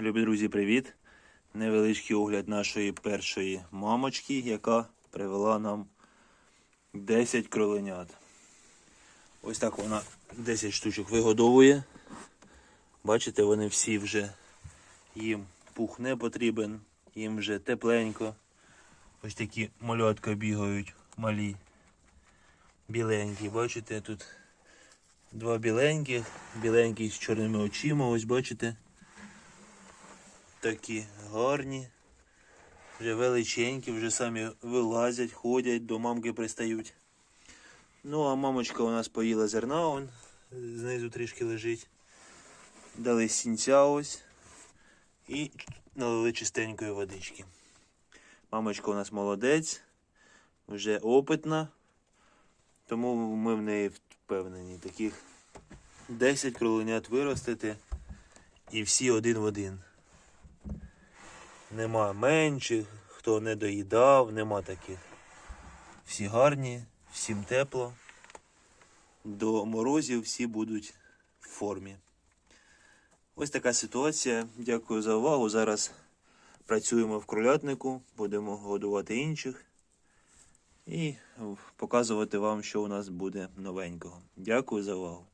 Любі друзі, привіт! Невеличкий огляд нашої першої мамочки, яка привела нам 10 кроленят. Ось так вона 10 штучок вигодовує. Бачите, вони всі вже їм пух не потрібен, їм вже тепленько. Ось такі малятка бігають малі. Біленькі, бачите, тут два біленьких, біленький з чорними очима, ось бачите. Такі гарні, вже величенькі, вже самі вилазять, ходять, до мамки пристають. Ну, а мамочка у нас поїла зерна, он знизу трішки лежить. Дали сінця ось і налили чистенької водички. Мамочка у нас молодець, вже опитна, тому ми в неї впевнені. Таких 10 кроленят виростити і всі один в один. Нема менших, хто не доїдав, нема таких. Всі гарні, всім тепло. До морозів всі будуть в формі. Ось така ситуація. Дякую за увагу. Зараз працюємо в кролятнику, будемо годувати інших і показувати вам, що у нас буде новенького. Дякую за увагу.